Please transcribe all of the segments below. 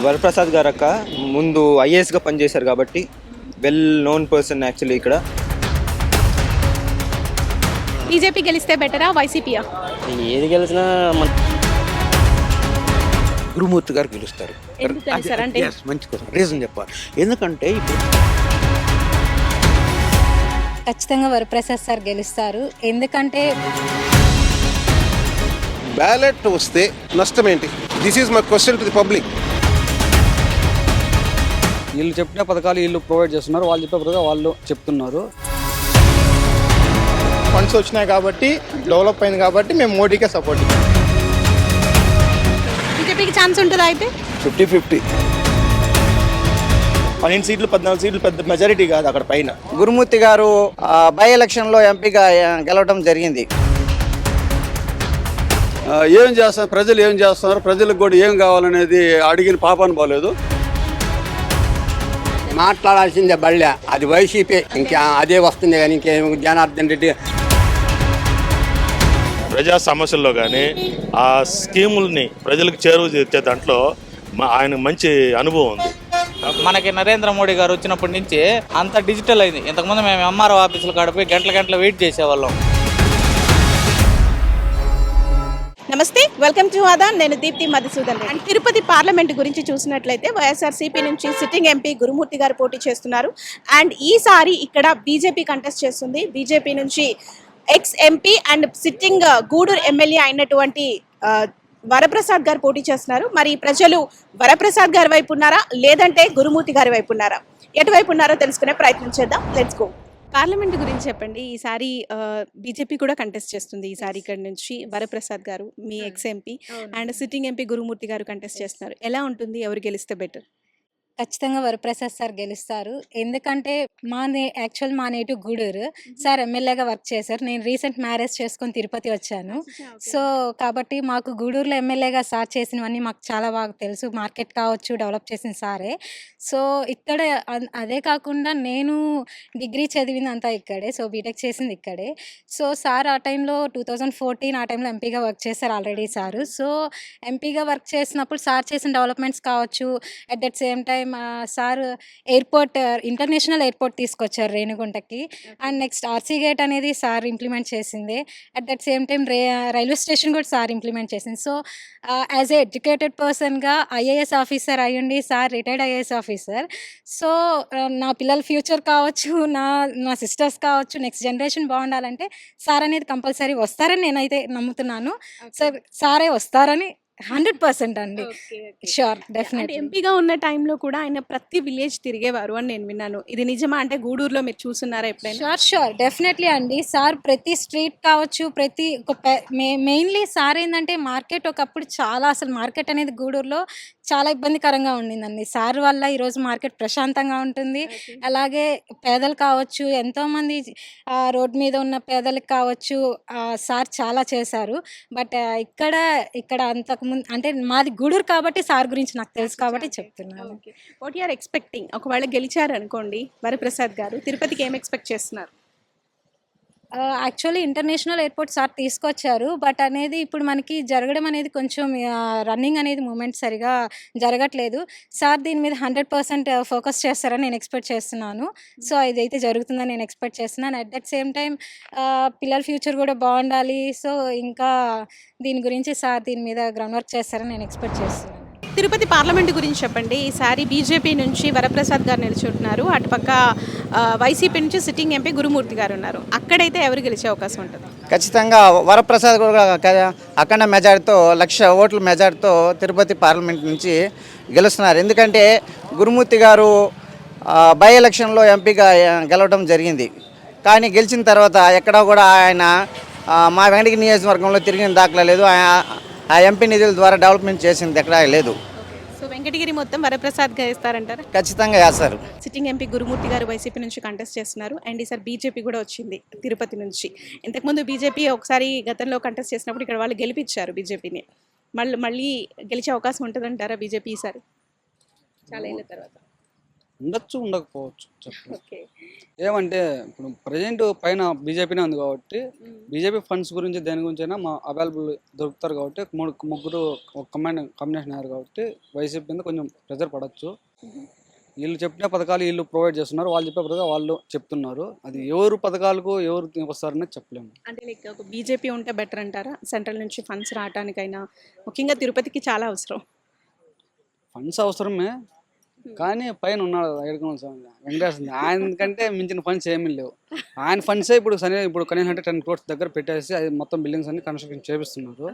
వరప్రసాద్ గారు అక్క ముందు ఐఏఎస్గా పనిచేశారు కాబట్టి వెల్ నోన్ పర్సన్ యాక్చువల్లీ ఇక్కడ. బీజేపీ గెలిస్తే బెటరా వైసీపీయా? ఏది గెలిచినా మన గురుమూర్తి గారు గెలుస్తారు. ఎందుకు గెలుస్తారు? అంటే- Yes, మంచి రీజన్ చెప్పాలి. ఎందుకంటే ఇప్పుడు ఖచ్చితంగా వరప్రసాద్ సార్ గెలుస్తారు. ఎందుకంటే బ్యాలెట్ వస్తే నష్టం ఏంటి? This is my question to the public వీళ్ళు చెప్పిన పథకాలు వీళ్ళు ప్రొవైడ్ చేస్తున్నారు. వాళ్ళు చెప్పే పథకాలు వాళ్ళు చెప్తున్నారు. ఫండ్స్ వచ్చినాయి కాబట్టి డెవలప్ అయింది కాబట్టి మేము మోడీకే సపోర్ట్ బీజేపీకి ఛాన్స్ ఉంటుందా అయితే? Fifty fifty. పన్నెండు సీట్లు పద్నాలుగు సీట్లు పెద్ద మెజారిటీ కాదు అక్కడ పైన. గురుమూర్తి గారు బై ఎలక్షన్లో ఎంపీగా గెలవడం జరిగింది. ఏం చేస్తారు ప్రజలు ఏం చేస్తున్నారు? ప్రజలకు కూడా ఏం కావాలనేది అడిగిన పాపాన్ని పోలేదు. మాట్లాడాల్సిందే బళ్ళే. అది వైసీపీ. ఇంకా అదే వస్తుంది కానీ ఇంకేం జనార్దన్ రెడ్డి. ప్రజా సమస్యల్లో కానీ ఆ స్కీముల్ని ప్రజలకు చేరువ చేసే దాంట్లో మా- ఆయన మంచి అనుభవం ఉంది. మనకి నరేంద్ర మోడీ గారు వచ్చినప్పటి నుంచి అంత డిజిటల్ అయింది. ఇంతకుముందు మేము ఎంఆర్ఓ ఆఫీసులు కాడిపోయి గంటల గంటల వెయిట్ చేసేవాళ్ళం. నమస్తే వెల్కమ్ టు ఆదా నేను దీప్తి మధుసూదన్ అండ్ తిరుపతి పార్లమెంట్ గురించి చూసినట్లయితే వైఎస్ఆర్సీపీ నుంచి సిట్టింగ్ ఎంపీ గురుమూర్తి గారు పోటీ చేస్తున్నారు. అండ్ ఈసారి ఇక్కడ బీజేపీ కంటెస్ట్ చేస్తుంది. బీజేపీ నుంచి ex MP and sitting Gudur MLA అయినటువంటి వరప్రసాద్ గారు పోటీ చేస్తున్నారు. మరి ప్రజలు వరప్రసాద్ గారి వైపు ఉన్నారా? లేదంటే గురుమూర్తి గారి వైపు ఉన్నారా? ఎటువైపు ఉన్నారో తెలుసుకునే ప్రయత్నం చేద్దాం. లెట్స్ గో పార్లమెంట్ గురించి చెప్పండి. ఈసారి బీజేపీ కూడా కంటెస్ట్ చేస్తుంది ఈసారి ఇక్కడ నుంచి. వరప్రసాద్ గారు మీ ex MP and sitting MP Gurumurthy గారు కంటెస్ట్ చేస్తున్నారు. ఎలా ఉంటుంది? ఎవరు గెలిస్తే బెటర్? ఖచ్చితంగా వరప్రసాద్ సార్ గెలుస్తారు. ఎందుకంటే మా నే యాక్చువల్ మా నేటివ్ గూడూరు సార్ ఎమ్మెల్యేగా వర్క్ చేశారు. నేను రీసెంట్ మ్యారేజ్ చేసుకొని తిరుపతి వచ్చాను. సో కాబట్టి మాకు గూడూరులో ఎమ్మెల్యేగా సార్ చేసినవన్నీ మాకు చాలా బాగా తెలుసు. మార్కెట్ కావచ్చు డెవలప్ చేసిన సారే. సో ఇక్కడ అదే కాకుండా నేను డిగ్రీ చదివింది అంతా ఇక్కడే. సో బీటెక్ చేసింది ఇక్కడే. సో సార్ ఆ టైంలో టూ థౌజండ్ ఫోర్టీన్ ఆ టైంలో ఎంపీగా వర్క్ చేశారు ఆల్రెడీ సారు. సో ఎంపీగా వర్క్ చేసినప్పుడు సార్ చేసిన డెవలప్మెంట్స్ కావచ్చు at that same time sir airport international airport తీసుకొచ్చారు రేణిగుంటకి. అండ్ నెక్స్ట్ ఆర్సీ గేట్ అనేది సార్ ఇంప్లిమెంట్ చేసింది. అట్ దట్ సేమ్ టైం రే రైల్వే స్టేషన్ కూడా సార్ ఇంప్లిమెంట్ చేసింది. సో యాజ్ ఏ ఎడ్యుకేటెడ్ పర్సన్గా ఐఏఎస్ ఆఫీసర్ అయ్యుండి sir retired IAS officer. So నా పిల్లల ఫ్యూచర్ కావచ్చు నా నా సిస్టర్స్ కావచ్చు నెక్స్ట్ జనరేషన్ బాగుండాలంటే సార్ అనేది కంపల్సరీ వస్తారని నేనైతే నమ్ముతున్నాను. సార్ సారే వస్తారని హండ్రెడ్ పర్సెంట్ అండి. షూర్ డెఫినెట్ ఎంపీగా ఉన్న టైంలో కూడా ఆయన ప్రతి విలేజ్ తిరిగేవారు అని నేను విన్నాను. ఇది నిజమా? అంటే గూడూరులో మీరు చూస్తున్నారా ఎప్పుడైనా? షూర్ షూర్ డెఫినెట్లీ అండి. సార్ ప్రతి స్ట్రీట్ కావచ్చు ప్రతి ఒక మెయిన్లీ సార్ ఏంటంటే మార్కెట్ ఒకప్పుడు చాలా అసలు మార్కెట్ అనేది గూడూరులో చాలా ఇబ్బందికరంగా ఉండిందండి. సార్ వల్ల ఈరోజు మార్కెట్ ప్రశాంతంగా ఉంటుంది. అలాగే పేదలు కావచ్చు ఎంతోమంది రోడ్ మీద ఉన్న పేదలకు కావచ్చు సార్ చాలా చేశారు. బట్ ఇక్కడ ఇక్కడ అంతకు ముందు అంటే మాది గూడూరు కాబట్టి సార్ గురించి నాకు తెలుసు కాబట్టి చెప్తున్నాను. వాట్ ఆర్ ఎక్స్పెక్టింగ్ ఒకవేళ గెలిచారు అనుకోండి వరప్రసాద్ గారు తిరుపతికి ఏం ఎక్స్పెక్ట్ చేస్తున్నారు? యాక్చువల్లీ ఇంటర్నేషనల్ ఎయిర్పోర్ట్ సార్ తీసుకొచ్చారు బట్ అనేది ఇప్పుడు మనకి జరగడం అనేది కొంచెం రన్నింగ్ అనేది మూమెంట్ సరిగా జరగట్లేదు. సార్ దీని మీద హండ్రెడ్ పర్సెంట్ ఫోకస్ చేస్తారని నేను ఎక్స్పెక్ట్ చేస్తున్నాను. సో ఇదైతే జరుగుతుందని నేను ఎక్స్పెక్ట్ చేస్తున్నాను. అట్ దట్ సేమ్ టైం పిల్లల ఫ్యూచర్ కూడా బాగుండాలి. సో ఇంకా దీని గురించి సార్ దీని మీద గ్రౌండ్ వర్క్ చేస్తారని నేను ఎక్స్పెక్ట్ చేస్తున్నాను. తిరుపతి పార్లమెంట్ గురించి చెప్పండి. ఈసారి బీజేపీ నుంచి వరప్రసాద్ గారు నిలుచుంటున్నారు. అటుపక్క వైసీపీ నుంచి సిట్టింగ్ ఎంపీ గురుమూర్తి గారు ఉన్నారు. అక్కడైతే ఎవరు గెలిచే అవకాశం ఉంటుంది? ఖచ్చితంగా వరప్రసాద్ కూడా అఖండ మెజార్టీతో లక్ష ఓట్ల మెజార్టీతో తిరుపతి పార్లమెంట్ నుంచి గెలుస్తున్నారు. ఎందుకంటే గురుమూర్తి గారు బై ఎలక్షన్లో ఎంపీగా గెలవడం జరిగింది. కానీ గెలిచిన తర్వాత ఎక్కడా కూడా ఆయన మా వెంకటగిరి నియోజకవర్గంలో తిరిగిన దాఖలా లేదు. ఆ- ఎంపీ నిధుల ద్వారా డెవలప్మెంట్ చేసింది ఎక్కడా లేదు. సో వెంకటగిరి మొత్తం వరప్రసాద్ గారు ఇస్తారంటారా ఖచ్చితంగా వేస్తారు. Sitting MP Gurumurthy garu YCP నుంచి కంటెస్ట్ చేస్తున్నారు. అండ్ ఈసారి బీజేపీ కూడా వచ్చింది తిరుపతి నుంచి. ఇంతకుముందు బీజేపీ ఒకసారి గతంలో కంటెస్ట్ చేసినప్పుడు ఇక్కడ వాళ్ళు గెలిపించారు బీజేపీని. మళ్ళీ మళ్ళీ గెలిచే అవకాశం ఉంటుందంటారా బీజేపీ ఈసారి? చాలా ఏళ్ళ తర్వాత. ఉండొచ్చు ఉండకపోవచ్చు ఏమంటే ఇప్పుడు ప్రజెంట్ పైన బీజేపీనే ఉంది కాబట్టి బీజేపీ ఫండ్స్ గురించి దేని గురించి అయినా మా అవైలబుల్ దొరుకుతారు కాబట్టి మూడు ముగ్గురు ఒక కమాండ్ కాంబినేషన్ అయ్యారు కాబట్టి వైసీపీ మీద కొంచెం ప్రెజర్ పడవచ్చు వీళ్ళు చెప్పిన పథకాలు వీళ్ళు ప్రొవైడ్ చేస్తున్నారు వాళ్ళు చెప్పే పథకాలు వాళ్ళు చెప్తున్నారు. అది ఎవరు పథకాలకు ఎవరు వస్తారనేది చెప్పలేము. అంటే లైక్ ఒక బీజేపీ ఉంటే బెటర్ అంటారా? సెంట్రల్ నుంచి ఫండ్స్ రావడానికైనా ముఖ్యంగా తిరుపతికి చాలా అవసరం. ఫండ్స్ అవసరమే కానీ పైన ఉన్నాడు ఎడుకున్న స్వామి వెంకటేశ్వర ఆయన కంటే మించిన ఫండ్స్ ఏమీ లేవు. ఆయన ఫండ్సే ఇప్పుడు సరే ఇప్పుడు కనీసం అంటే టెన్ క్రోర్స్ దగ్గర పెట్టేసి అది మొత్తం బిల్డింగ్స్ అన్ని కన్స్ట్రక్షన్ చేపిస్తున్నారు.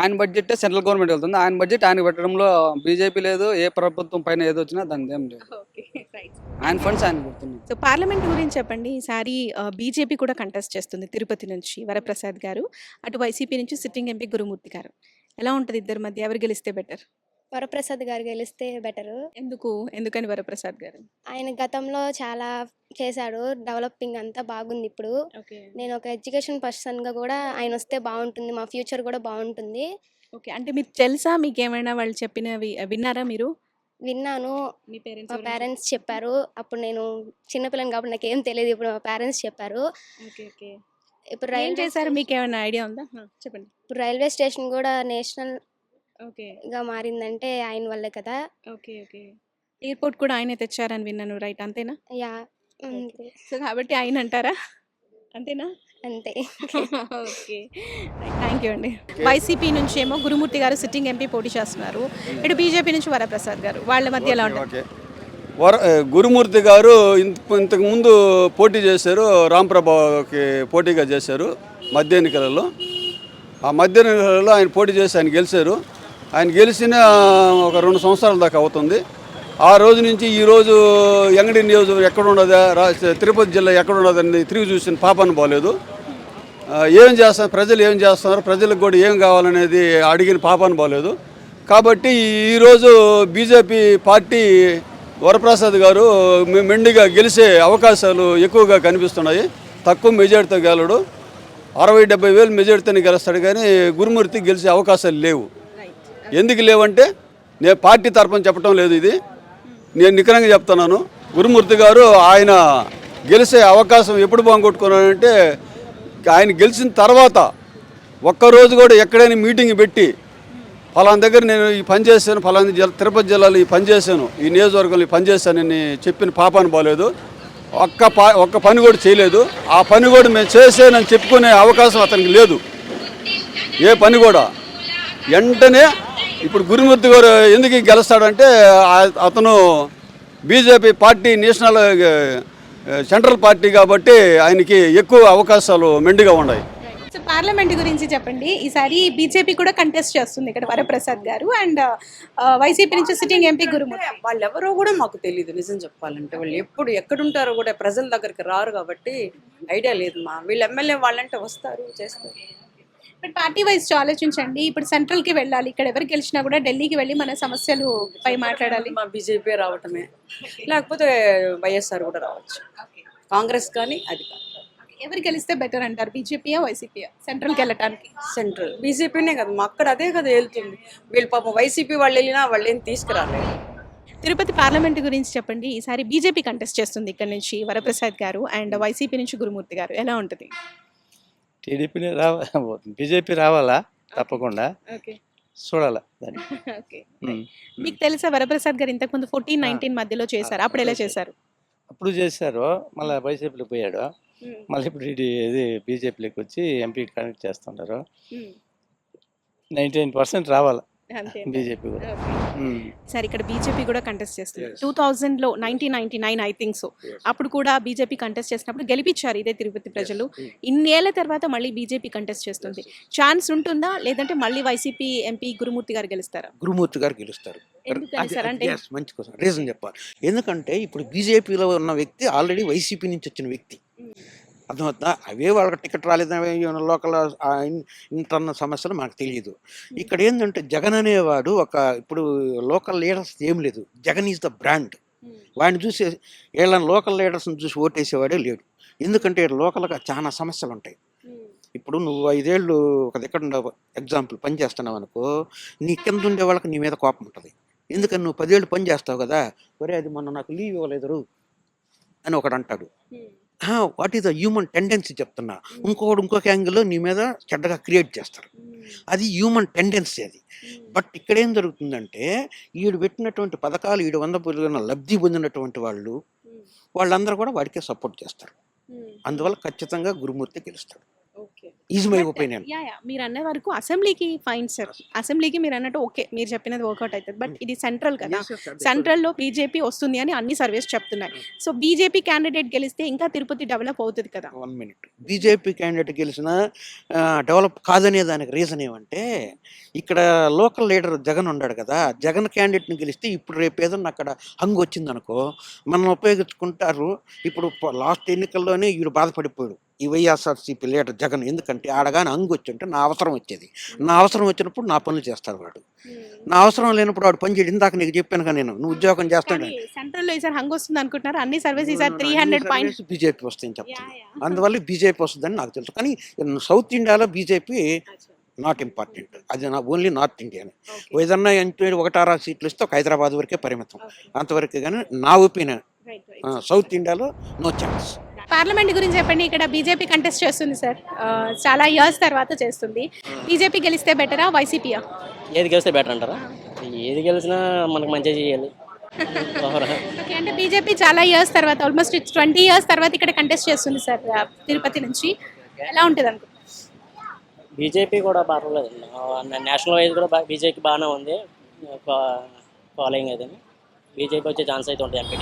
ఆయన బడ్జెట్ సెంట్రల్ గవర్నమెంట్ వెళ్తుంది. ఆయన బడ్జెట్ ఆయన పెట్టడంలో బీజేపీ లేదు ఏ ప్రభుత్వం పైన ఏది వచ్చినా దాని ఏం లేదు. ఆయన ఫండ్స్ ఆయన పెడుతున్నారు సో పార్లమెంట్ గురించి చెప్పండి. ఈసారి బీజేపీ కూడా కంటెస్ట్ చేస్తుంది తిరుపతి నుంచి వరప్రసాద్ గారు. అటు వైసీపీ నుంచి సిట్టింగ్ ఎంపీ గురుమూర్తి గారు. ఎలా ఉంటుంది ఇద్దరి మధ్య? ఎవరు గెలిస్తే బెటర్ వరప్రసాద్ గారు గెలిస్తే బెటరు. ఎందుకు? ఎందుకని వరప్రసాద్ గారు? ఆయన గతంలో చాలా చేశాడు. డెవలపింగ్ అంతా బాగుంది ఇప్పుడు. నేను ఒక ఎడ్యుకేషన్ పర్సన్గా కూడా ఆయన వస్తే బాగుంటుంది. మా ఫ్యూచర్ కూడా బాగుంటుంది. ఓకే. అంటే మీకు తెలుసా మీకు ఏమైనా వాళ్ళు చెప్పినవి విన్నారా మీరు? విన్నాను. మీ మా పేరెంట్స్ పేరెంట్స్ చెప్పారు? అప్పుడు నేను చిన్నపిల్లని కాబట్టి నాకు ఏం తెలియదు. ఇప్పుడు మా పేరెంట్స్ చెప్పారు. Okay okay. ఇప్పుడు ఏం రైల్వే చేశారు? మీకు ఏమైనా ఐడియా ఉందా? చెప్పండి. ఇప్పుడు రైల్వే స్టేషన్ కూడా నేషనల్ గా మారిందంటే ఆయన వల్లే కదా. Okay okay. ఎయిర్పోర్ట్ కూడా ఆయనే తెచ్చారని విన్నాను. రైట్. అంతేనా? యా. సో కాబట్టి ఆయన అంటారా? అంతేనా? అంతే. ఓకే. థ్యాంక్ యూ అండి. వైసీపీ నుంచి ఏమో గురుమూర్తి గారు సిట్టింగ్ ఎంపీ పోటీ చేస్తున్నారు. ఇటు బీజేపీ నుంచి వరప్రసాద్ గారు వాళ్ళ మధ్య ఎలా ఉంటుంది? ఓకే. వర గురుమూర్తి గారు ఇంత ఇంతకు ముందు పోటీ చేశారు. రాంప్రభాకి పోటీగా చేశారు. మధ్య ఎన్నికలలో. ఆ మధ్య ఎన్నికలలో ఆయన పోటీ చేసి ఆయన గెలిచారు. ఆయన గెలిచిన ఒక రెండు సంవత్సరాల దాకా అవుతుంది. ఆ రోజు నుంచి ఈరోజు ఎంగడి నియోజకవర్గం ఎక్కడ ఉండదా తిరుపతి జిల్లా ఎక్కడ ఉండదని తిరిగి చూసిన పాపన పోలేదు ఏం చేస్తారు ప్రజలు ఏం చేస్తున్నారు ప్రజలకు కూడా ఏం కావాలనేది అడిగిన పాపాను బాలేదు. కాబట్టి ఈరోజు బీజేపీ పార్టీ వరప్రసాద్ గారు మె- మెండిగా గెలిచే అవకాశాలు ఎక్కువగా కనిపిస్తున్నాయి. తక్కువ మెజార్టీతో గెలడు. అరవై డెబ్బై వేలు మెజార్టీతో గెలుస్తాడు కానీ గురుమూర్తి గెలిచే అవకాశాలు లేవు. ఎందుకు లేవంటే నేను పార్టీ తరఫున చెప్పడం లేదు ఇది. నేను నిఖరంగా చెప్తున్నాను. గురుమూర్తి గారు ఆయన గెలిచే అవకాశం ఎప్పుడు బాగుకొట్టుకున్నాడంటే ఆయన గెలిచిన తర్వాత ఒక్కరోజు కూడా ఎక్కడైనా మీటింగ్ పెట్టి ఫలానా దగ్గర నేను ఈ పని చేశాను ఫలానా జిల్లా తిరుపతి జిల్లాలో ఈ పని చేశాను ఈ నియోజకవర్గంలో ఈ పని చేశానని చెప్పిన పాపాను బాలేదు ఒక్క పా ఒక్క పని కూడా చేయలేదు. ఆ పని కూడా మేము చేసానని చెప్పుకునే అవకాశం అతనికి లేదు. ఏ పని కూడా. వెంటనే ఇప్పుడు గురుమూర్తి గారు ఎందుకు గెలుస్తాడంటే అతను BJP party national central party కాబట్టి ఆయనకి ఎక్కువ అవకాశాలు మెండుగా ఉన్నాయి. సో పార్లమెంట్ గురించి చెప్పండి. ఈసారి బీజేపీ కూడా కంటెస్ట్ చేస్తుంది ఇక్కడ వరప్రసాద్ గారు అండ్ వైసీపీ నుంచి సిట్టింగ్ ఎంపీ గురుమూర్తి. వాళ్ళు ఎవరో కూడా మాకు తెలియదు నిజం చెప్పాలంటే. వాళ్ళు ఎప్పుడు ఎక్కడుంటారో కూడా ప్రజల దగ్గరికి రారు కాబట్టి ఐడియా లేదు మా వీళ్ళు ఎమ్మెల్యే వాళ్ళంటే వస్తారు చేస్తారు. బట్ పార్టీ వైజ్ ఆలోచించండి. ఇప్పుడు సెంట్రల్కి వెళ్ళాలి. ఇక్కడ ఎవరు గెలిచినా కూడా ఢిల్లీకి వెళ్ళి మన సమస్యలు పై మాట్లాడాలి. మా బీజేపీ రావటమే. లేకపోతే వైఎస్ఆర్ కూడా రావచ్చు. కాంగ్రెస్ కానీ అది ఎవరు గెలిస్తే బెటర్ అంటారు? బీజేపీయా వైసీపీయా సెంట్రల్కి వెళ్ళటానికి? సెంట్రల్ బీజేపీనే కదా. మా అక్కడ అదే కదా వెళ్తుంది. వీళ్ళు పాపం వైసీపీ వాళ్ళు వెళ్ళినా వాళ్ళు ఏం తీసుకురాలేదు తిరుపతి పార్లమెంట్ గురించి చెప్పండి. ఈసారి బీజేపీ కంటెస్ట్ చేస్తుంది ఇక్కడ నుంచి వరప్రసాద్ గారు అండ్ వైసీపీ నుంచి గురుమూర్తి గారు. ఎలా ఉంటుంది? టీడీపీని రావ బీజేపీ రావాలా? తప్పకుండా. చూడాలా దాన్ని. మీకు తెలుసా వరప్రసాద్ గారు ఇంతకుముందు ఫోర్టీన్ నైన్టీన్ మధ్యలో చేశారు. అప్పుడు ఎలా చేశారు. అప్పుడు చేశారు. మళ్ళీ వైసీపీలో పోయాడు. మళ్ళీ ఇప్పుడు ఇది బీజేపీలోకి వచ్చి ఎంపీ కనెక్ట్ చేస్తుంటారు. నైంటీ నైన్ పర్సెంట్ రావాలి? బీజేపీ కూడా. సార్ ఇక్కడ బీజేపీ కూడా కంటెస్ట్ చేస్తుంది. టూ థౌజండ్లో nineteen ninety nine I think so అప్పుడు కూడా బీజేపీ కంటెస్ట్ చేసినప్పుడు గెలిపించారు ఇదే తిరుపతి ప్రజలు. ఇన్నేళ్ళ తర్వాత మళ్ళీ బీజేపీ కంటెస్ట్ చేస్తుంది. ఛాన్స్ ఉంటుందా? లేదంటే మళ్ళీ వైసీపీ ఎంపీ గురుమూర్తి గారు గెలుస్తారా? గురుమూర్తి గారు గెలుస్తారు. మంచి కోసం రీజన్ చెప్పాలి. ఎందుకంటే ఇప్పుడు బీజేపీలో ఉన్న వ్యక్తి ఆల్రెడీ వైసీపీ నుంచి వచ్చిన వ్యక్తి. అర్థమవుతుందా? అవే వాళ్ళకి టికెట్ రాలేదని లోకల్ ఇంటర్న సమస్యలు మనకు తెలియదు ఇక్కడ ఏంటంటే జగన్ అనేవాడు ఒక ఇప్పుడు లోకల్ లీడర్స్ ఏం లేదు. Jagan is the brand. వాడిని చూసి వీళ్ళని లోకల్ లీడర్స్ని చూసి ఓటేసేవాడే లేడు. ఎందుకంటే లోకల్గా చాలా సమస్యలు ఉంటాయి ఇప్పుడు నువ్వు ఐదేళ్ళు ఒక దగ్గర ఎగ్జాంపుల్ పని చేస్తున్నావు అనుకో నీ కింద ఉండే వాళ్ళకి నీ మీద కోపం ఉంటుంది. ఎందుకని నువ్వు పదేళ్ళు పని చేస్తావు కదా? ఒరే అది మొన్న నాకు లీవ్ ఇవ్వలేదురు అని ఒకడు అంటాడు. What is the human tendency చెప్తున్నా. ఇంకొకడు ఇంకొక యాంగిల్లో నీ మీద చెడ్డగా క్రియేట్ చేస్తారు. అది హ్యూమన్ టెండెన్సీ అది. బట్ ఇక్కడ ఏం జరుగుతుందంటే ఈడు పెట్టినటువంటి పథకాలు ఈడు వంద పొందిన లబ్ధి పొందినటువంటి వాళ్ళు వాళ్ళందరూ కూడా వాడికే సపోర్ట్ చేస్తారు. అందువల్ల ఖచ్చితంగా గురుమూర్తి గెలుస్తాడు. Okay. Is my But, opinion yeah yeah మీరు అన్న వరకు అసెంబ్లీకి ఫైన్ సార్. అసెంబ్లీకి మీరు అన్నట్టు ఓకే. మీరు చెప్పినది వర్కౌట్ అవుతుంది బట్ ఇది సెంట్రల్ కదా. సెంట్రల్లో బీజేపీ వస్తుంది అని అన్ని సర్వేస్ చెప్తున్నాయి. సో బీజేపీ క్యాండిడేట్ గెలిస్తే ఇంకా తిరుపతి డెవలప్ అవుతుంది కదా. వన్ మినిట్ బీజేపీ క్యాండిడేట్ గెలిచిన డెవలప్ కాదనే దానికి రీజన్ ఏమంటే ఇక్కడ లోకల్ లీడర్ జగన్ ఉన్నాడు కదా. జగన్ క్యాండిడేట్ని గెలిస్తే ఇప్పుడు రేపు ఏదన్నా అక్కడ హంగు వచ్చిందనుకో మనం ఉపయోగించుకుంటారు. ఇప్పుడు లాస్ట్ ఎన్నికల్లోనే వీడు బాధపడిపోయాడు. ఈ వైఎస్ఆర్సీపీ లీడర్ జగన్ ఎందుకంటే ఆడగానే వచ్చి ఉంటే నా అవసరం వచ్చేది. నా అవసరం వచ్చినప్పుడు నా పనులు చేస్తాడు వాడు. నా అవసరం లేనప్పుడు వాడు పని చేయడు. ఇందాక నీకు చెప్పాను నేను నువ్వు ఉద్యోగం చేస్తాడు. సెంట్రల్లో ఈసారి హంగ్ వస్తుంది అనుకుంటున్నారు. అన్ని సర్వీస్ ఈసారి త్రీ హండ్రెడ్ పాయింట్ బీజేపీ వస్తుందని చెప్తాను అందువల్ల బీజేపీ వస్తుందని నాకు తెలుసు. కానీ సౌత్ ఇండియాలో బీజేపీ నాట్ ఇంపార్టెంట్ అది నా ఓన్లీ నార్త్ ఇండియా ఏదన్నా ఎంపీ ఒకటారా సీట్లు ఇస్తే ఒక హైదరాబాద్ వరకే పరిమితం. అంతవరకే కానీ నా ఒపీనియన్. సౌత్ ఇండియాలో నో ఛాన్స్ పార్లమెంట్ గురించి చెప్పండి ఇక్కడ బీజేపీ కంటెస్ట్ చేస్తుంది సార్. చాలా ఇయర్స్ తర్వాత చేస్తుంది. బీజేపీ గెలిస్తే బెటరా వైసీపీయా ఏది గెలిస్తే బెటర్ అంటారా? ఏది గెలిచినా మనకు మంచిగా చేయాలి. ఓకే అంటే బీజేపీ చాలా ఇయర్స్ తర్వాత ఆల్మోస్ట్ ట్వంటీ ఇయర్స్ తర్వాత ఇక్కడ కంటెస్ట్ చేస్తుంది సార్ తిరుపతి నుంచి. ఎలా ఉంటుంది అనుకుంటున్నారు బీజేపీ కూడా పర్వాలేదు. నేషనల్ వైజ్ కూడా బీజేపీ బాగానే ఉంది. ఫాలోయింగ్ అయితే. బీజేపీ వచ్చే ఛాన్స్ అయితే ఉంటుంది ఎంపీ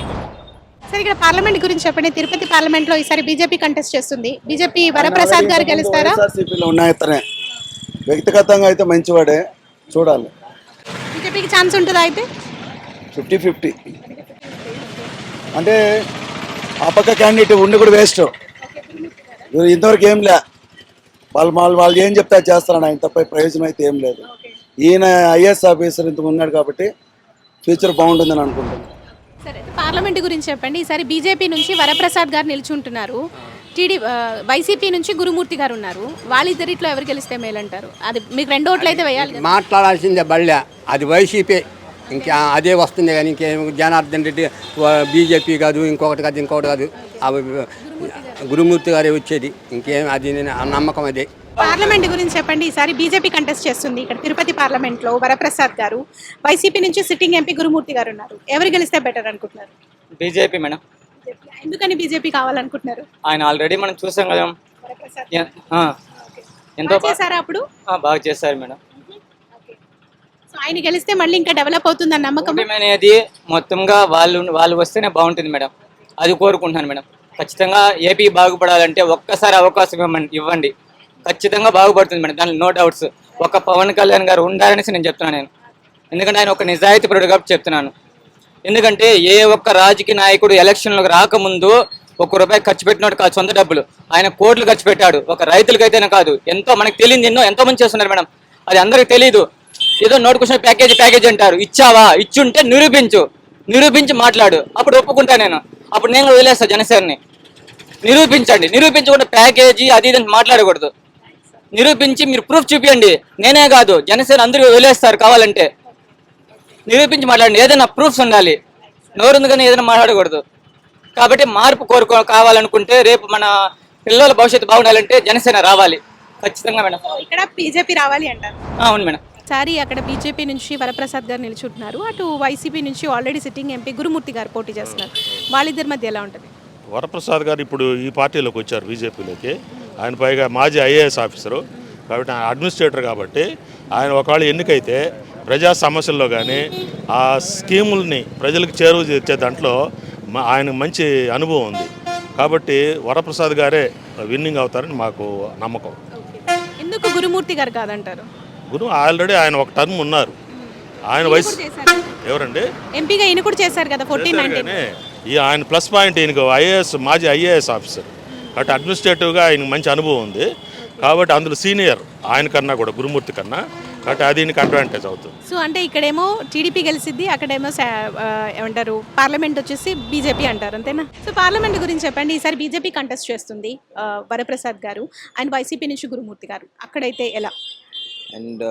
సార్ ఇక్కడ పార్లమెంట్ గురించి చెప్పండి. తిరుపతి పార్లమెంట్లో ఈసారి బీజేపీ కంటెస్ట్ చేస్తుంది. బీజేపీ వరప్రసాద్ గారు గెలుస్తారా? వైఎస్ఆర్సీపీలో ఉన్నాయి అతనే వ్యక్తిగతంగా అయితే మంచివాడే. చూడాలి. బీజేపీకి ఛాన్స్ ఉంటుందా అయితే? Fifty fifty. అంటే ఆ పక్క క్యాండిడేట్ ఉండి కూడా వేస్ట్. ఇంతవరకు ఏం లే. వాళ్ళు వాళ్ళు వాళ్ళు ఏం చెప్తే చేస్తారని ఆయన తప్ప ప్రయోజనం అయితే ఏం లేదు. ఈయన ఐఏఎస్ ఆఫీసర్ ఇంత ఉన్నాడు కాబట్టి ఫ్యూచర్ బాగుంటుందని అనుకుంటున్నాను. సరే పార్లమెంట్ గురించి చెప్పండి. ఈసారి బీజేపీ నుంచి వరప్రసాద్ గారు నిల్చుంటున్నారు. టీడీ వైసీపీ నుంచి గురుమూర్తి గారు ఉన్నారు. వాళ్ళిద్దరిట్లో ఎవరు గెలిస్తే మేలంటారు? అది మీకు రెండు ఓట్లు అయితే వేయాలి మాట్లాడాల్సిందే బళ్ళ. అది వైసీపీ. ఇంకా అదే వస్తుంది కానీ ఇంకేం జనార్దన్ రెడ్డి బీజేపీ కాదు ఇంకొకటి కాదు ఇంకొకటి కాదు. అవి గురుమూర్తి గారే వచ్చేది. ఇంకేం అది నేను- నమ్మకం అదే. పార్లమెంట్ గురించి చెప్పండి. ఈసారి బీజేపీ కంటెస్ట్ చేస్తుంది. ఇక్కడ తిరుపతి పార్లమెంట్లో వరప్రసాద్ గారు వైసీపీ నుంచి సిట్టింగ్ ఎంపీ గురుమూర్తి గారు ఉన్నారు. ఎవరు గెలిస్తే బెటర్ అనుకుంటున్నారు? BJP madam. ఎందుకని బీజేపీ కావాలనుకుంటున్నారు? ఆయన ఆల్రెడీ మనం చూసాం కదా. ఎంతో బాగా చేశారా అప్పుడు? బాగా చేశారు మేడం. ఆయన గెలిస్తే మళ్ళీ ఇంకా డెవలప్ అవుతుందని నమ్మకం? కూటమి అనేది మొత్తంగా వాళ్ళు వాళ్ళు వస్తేనే బాగుంటుంది మేడం. అది కోరుకుంటున్నాను మేడం. ఖచ్చితంగా ఏపీ బాగుపడాలంటే ఒక్కసారి అవకాశం ఇవ్వమని ఇవ్వండి. ఖచ్చితంగా బాగుపడుతుంది మేడం. దాని నో డౌట్స్ ఒక పవన్ కళ్యాణ్ గారు ఉండాలనేసి నేను చెప్తున్నాను నేను. ఎందుకంటే ఆయన ఒక నిజాయితీ పరుడు కాబట్టి చెప్తున్నాను. ఎందుకంటే ఏ ఒక్క రాజకీయ నాయకుడు ఎలక్షన్లకు రాకముందు ఒక్క రూపాయి ఖర్చు పెట్టినట్టు కాదు సొంత డబ్బులు. ఆయన కోట్లు ఖర్చు పెట్టాడు. ఒక రైతులకైతేనే కాదు. ఎంతో మనకు తెలియదు ఎన్నో ఎంతో మంది చేస్తున్నారు మేడం. అది అందరికి తెలియదు ఏదో నోటుకొచ్చిన ప్యాకేజీ ప్యాకేజీ అంటారు. ఇచ్చావా? ఇచ్చుంటే నిరూపించు. నిరూపించి మాట్లాడు. అప్పుడు ఒప్పుకుంటా నేను. అప్పుడు నేను కూడా వదిలేస్తా జనసేనని. నిరూపించండి. నిరూపించకుండా ప్యాకేజీ అది ఇది మాట్లాడకూడదు. నిరూపించి మీరు ప్రూఫ్ చూపించండి నేనే కాదు. జనసేన అందరూ వదిలేస్తారు కావాలంటే. నిరూపించి మాట్లాడండి. ఏదైనా ప్రూఫ్స్ ఉండాలి. నోరుంది కానీ ఏదైనా మాట్లాడకూడదు. కాబట్టి మార్పు కోరుకో కావాలనుకుంటే రేపు మన పిల్లల భవిష్యత్తు బాగుండాలంటే జనసేన రావాలి. ఖచ్చితంగా మేడం. ఇక్కడ బీజేపీ రావాలి అంటారు. అవును మేడం. సారీ అక్కడ బీజేపీ నుంచి వరప్రసాద్ గారు నిల్చుంటున్నారు. అటు వైసీపీ నుంచి ఆల్రెడీ సిట్టింగ్ ఎంపీ గురుమూర్తి గారు పోటీ చేస్తున్నారు. వాళ్ళిద్దరి మధ్య ఎలా ఉంటుంది? వరప్రసాద్ గారు ఇప్పుడు ఈ పార్టీలోకి వచ్చారు బీజేపీలోకి. ఆయన పైగా మాజీ ఐఏఎస్ ఆఫీసరు. కాబట్టి ఆయన అడ్మినిస్ట్రేటర్ కాబట్టి ఆయన ఒకవేళ ఎన్నికైతే ప్రజా సమస్యల్లో కానీ ఆ స్కీముల్ని ప్రజలకు చేరువ చేర్చే దాంట్లో ఆయనకు మంచి అనుభవం ఉంది. కాబట్టి వరప్రసాద్ గారే విన్నింగ్ అవుతారని మాకు నమ్మకం. ఎందుకు గురుమూర్తి గారు కాదంటారు? గురు ఆల్రెడీ ఆయన ఒక టర్మ్ ఉన్నారు. ఆయన వయసు ఎవరండి? ఎంపీగా ఈయన కూడా చేశారు కదా ఫోర్టీన్ ఈ ఆయన ప్లస్ పాయింట్ ఈయనకు ఐఏఎస్ మాజీ ఐఏఎస్ ఆఫీసర్ కాబట్టి అడ్మినిస్ట్రేటివ్గా ఆయనకు మంచి అనుభవం ఉంది. కాబట్టి అందులో సీనియర్ ఆయన కన్నా కూడా గురుమూర్తి కన్నా. కాబట్టి అది ఈయనకి అడ్వాంటేజ్ అవుతుంది. సో అంటే ఇక్కడేమో టీడీపీ గెలిసిద్ది అక్కడేమో ఏమంటారు పార్లమెంట్ వచ్చేసి బీజేపీ అంటారు అంతేనా? సో పార్లమెంట్ గురించి చెప్పండి ఈసారి బీజేపీ కంటెస్ట్ చేస్తుంది వరప్రసాద్ గారు అండ్ వైసీపీ నుంచి గురుమూర్తి గారు. అక్కడైతే ఎలా? అండ్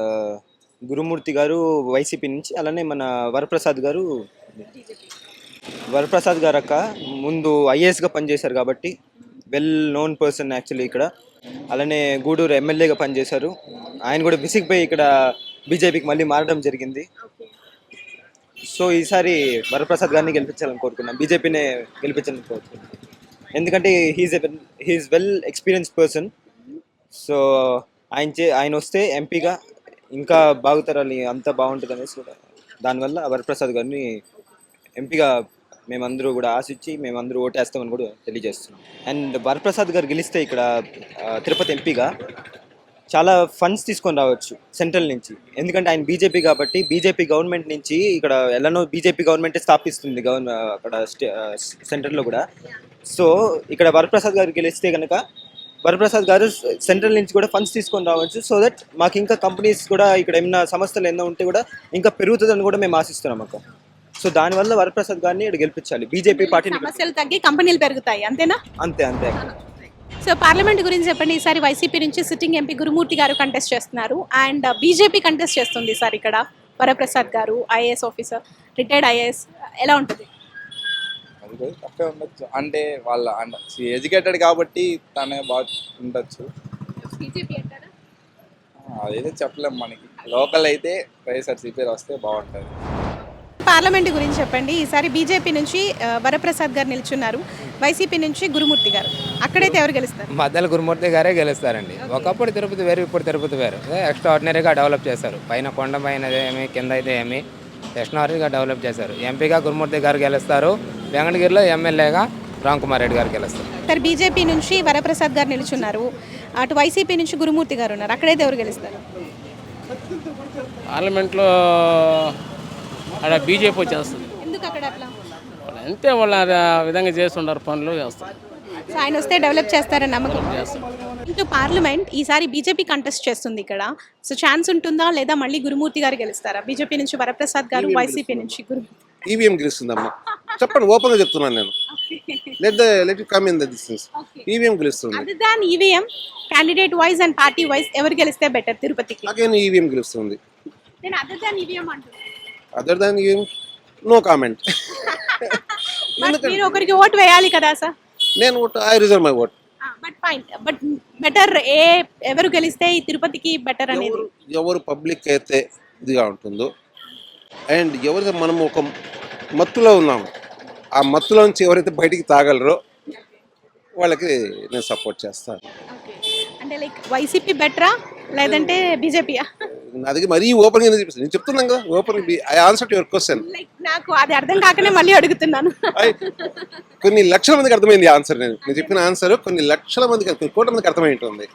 గురుమూర్తి గారు వైసీపీ నుంచి అలానే మన వరప్రసాద్ గారు వరప్రసాద్ గారు అక్క ముందు ఐఏఎస్గా పనిచేశారు కాబట్టి వెల్ నోన్ పర్సన్ యాక్చువల్లీ ఇక్కడ. అలానే గూడూరు ఎమ్మెల్యేగా పనిచేశారు. ఆయన కూడా విసిగిపోయి ఇక్కడ బీజేపీకి మళ్ళీ మారడం జరిగింది. సో ఈసారి వరప్రసాద్ గారిని గెలిపించాలని కోరుకున్నాం. బీజేపీనే గెలిపించాలని కోరుకున్నాం. ఎందుకంటే he's he's well experience person so ఆయన చే ఆయన వస్తే ఎంపీగా ఇంకా బాగుతారని అంత బాగుంటుంది అనేసి కూడా. దానివల్ల వరప్రసాద్ గారిని ఎంపీగా మేమందరూ కూడా ఆశించి మేమందరూ ఓటేస్తామని కూడా తెలియజేస్తున్నాం. అండ్ వరప్రసాద్ గారు గెలిస్తే ఇక్కడ తిరుపతి ఎంపీగా చాలా ఫండ్స్ తీసుకొని రావచ్చు సెంట్రల్ నుంచి. ఎందుకంటే ఆయన బీజేపీ కాబట్టి బీజేపీ గవర్నమెంట్ నుంచి ఇక్కడ ఎలానో బీజేపీ గవర్నమెంట్ స్థాపిస్తుంది గవర్న అక్కడ స్టే సెంట్రల్లో కూడా. సో ఇక్కడ వరప్రసాద్ గారు గెలిస్తే కనుక వరప్రసాద్ గారు సెంట్రల్ నుంచి కూడా ఫండ్స్ తీసుకొని రావచ్చు. సో దట్ మాకు ఇంకా కంపెనీస్ కూడా ఇక్కడ ఏమైనా సంస్థలు ఏమైనా ఉంటే కూడా ఇంకా పెరుగుతుందని కూడా మేము ఆశిస్తున్నాం అక్క. సో దానివల్ల వరప్రసాద్ గారిని ఇక్కడ గెలిపించాలి. బీజేపీ పార్టీని సమస్యలు తగ్గి కంపెనీలు పెరుగుతాయి అంతేనా? అంతే అంతే సో పార్లమెంట్ గురించి చెప్పండి. ఈసారి వైసీపీ నుంచి సిట్టింగ్ ఎంపీ గురుమూర్తి గారు కంటెస్ట్ చేస్తున్నారు. అండ్ బీజేపీ కంటెస్ట్ చేస్తుంది ఈసారి ఇక్కడ వరప్రసాద్ గారు ఐఏఎస్ ఆఫీసర్ రిటైర్డ్ ఐఏఎస్ ఎలా ఉంటుంది? ఉండొచ్చు. అంటే వాళ్ళ ఎడ్యుకేటెడ్ కాబట్టి తనే బాగా ఉండొచ్చు. బీజేపీ అంటారా? అదైతే చెప్పలేం మనకి. లోకల్ అయితే వైఎస్ఆర్సీపీ వస్తే బాగుంటుంది. పార్లమెంట్ గురించి చెప్పండి. ఈసారి బీజేపీ నుంచి వరప్రసాద్ గారు నిల్చున్నారు. వైసీపీ నుంచి గురుమూర్తి గారు. అక్కడైతే ఎవరు గెలుస్తారు? మద్దెల గురుమూర్తి గారే గెలుస్తారండి. ఒకప్పుడు తిరుపతి వేరు ఇప్పుడు తిరుపతి వేరు. ఎక్స్ట్రా ఆర్డినరీగా డెవలప్ చేశారు. పైన కొండ పైన ఏమి కింద అయితే ఏమి ఎక్స్ట్రాడినరీగా డెవలప్ చేశారు. ఎంపీగా గురుమూర్తి గారు గెలుస్తారు. వెంకటగిరిలో ఎమ్మెల్యేగా రామ్ కుమార్ రెడ్డి గారు గెలుస్తారు. సార్ బీజేపీ నుంచి వరప్రసాద్ గారు నిల్చున్నారు. అటు వైసీపీ నుంచి గురుమూర్తి గారు ఉన్నారు. అక్కడైతే ఎవరు గెలుస్తారు? పార్లమెంట్లో అక్కడ బీజేపీ వచ్చేస్తుంది. ఎందుకు అక్కడ అట్లా? వాళ్ళు అంతే వాళ్ళు ఆ విధంగా చేస్తుంటారు పనులు చేస్తారు. సో ఆయన వస్తే డెవలప్ చేస్తారని నమ్మకం. ఇంటూ పార్లమెంట్ ఈసారి బీజేపీ కంటెస్ట్ చేస్తుంది ఇక్కడ. సో ఛాన్స్ ఉంటుందా లేదా మళ్ళీ గురుమూర్తి గారు గెలుస్తారా? బీజేపీ నుంచి వరప్రసాద్ గారు వైసీపీ నుంచి. గురు ఈవీఎం గెలుస్తుందమ్మా. చెప్పండి ఓపెన్గా చెప్తున్నాను నేను. Let the let come in the distance EVM గెలుస్తుంది. Other than EVM candidate wise and party wise ఎవరు గెలిస్తే బెటర్ తిరుపతికి? అగైన్ ఈవీఎం గెలుస్తుంది. నేను అదర్ దాన్ ఈవీఎం అంటున్నాను other than EVM no comment but మీరు ఒకరికి ఓటు వేయాలి కదా సార్? నేను vote I reserve my vote but fine but better ఏ ఎవరు గెలిస్తే ఈ తిరుపతికి బెటర్ అనేది? ఎవరు పబ్లిక్ అయితే ఇదిగా ఉంటుందో. అండ్ ఎవరైతే మనం ఒక మత్తులో ఉన్నాము. ఆ మత్తులో నుంచి ఎవరైతే బయటికి తాగలరో వాళ్ళకి నేను సపోర్ట్ చేస్తాను. అంటే లైక్ వైసీపీ బెటరా? లేదంటే బీజేపీయా? అది మరీ ఓపెన్గా ఎందుకు చూపిస్తాను నేను చెప్తున్నాను కదా open I answer your question. Like నాకు అది అర్థం కాకనే మళ్ళీ అడుగుతున్నాను. కొన్ని లక్షల మందికి అర్థమైంది ఆన్సర్ నేను. నేను చెప్పిన ఆన్సర్ కొన్ని లక్షల మందికి కొన్ని కోట్ల మందికి అర్థమై ఉంటుంది.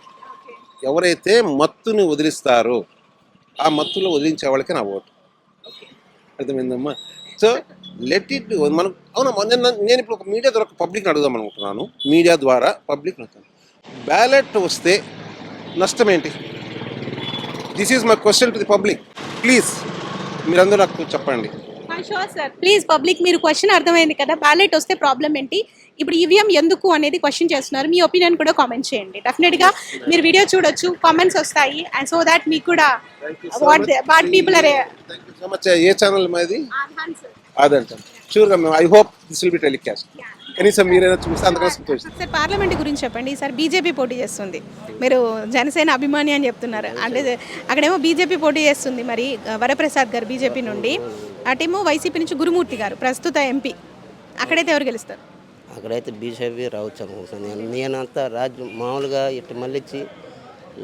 ఎవరైతే మత్తుని వదిలిస్తారో ఆ మత్తులో వదిలించే వాళ్ళకి నా ఓటు. అర్థమైందమ్మా? సో లెట్ ఇట్ మనం అవునమ్మా నేను నేను ఇప్పుడు ఒక మీడియా ద్వారా పబ్లిక్ని అడుగుదాం అనుకుంటున్నాను. మీడియా ద్వారా పబ్లిక్ బ్యాలెట్ వస్తే నష్టం ఏంటి? This is my question to the public please మీరందరూ నాకు చెప్పండి. షూర్ సార్ ప్లీజ్ పబ్లిక్ మీరు క్వశ్చన్ అర్థమైంది కదా. బ్యాలెట్ వస్తే ప్రాబ్లం ఏంటి? ఇప్పుడు ఈవీఎం ఎందుకు అనేది క్వశ్చన్ చేస్తున్నారు. మీ ఒపీనియన్ కూడా కామెంట్ చేయండి. డెఫినెట్గా మీరు వీడియో చూడొచ్చు కామెంట్స్ వస్తాయి అండ్ సో దాట్ మీకు కూడా what what people much a channel మాది షూర్గా మేము I hope this will be telecast కనీసం మీరైనా చూస్తే అంతకన్నా సంతోషం. సార్ పార్లమెంట్ గురించి చెప్పండి. ఈసారి బీజేపీ పోటీ చేస్తుంది. మీరు జనసేన అభిమాని అని చెప్తున్నారు. అంటే అక్కడేమో బీజేపీ పోటీ చేస్తుంది మరి వరప్రసాద్ గారు బీజేపీ నుండి. అటేమో వైసీపీ నుంచి గురుమూర్తి గారు ప్రస్తుత ఎంపీ. అక్కడైతే ఎవరు గెలుస్తారు? అక్కడైతే బీజేపీ రావచ్చు అనుకుంటున్నాను నేను నేనంతా రాజ్యం మామూలుగా ఇటు మళ్ళిచ్చి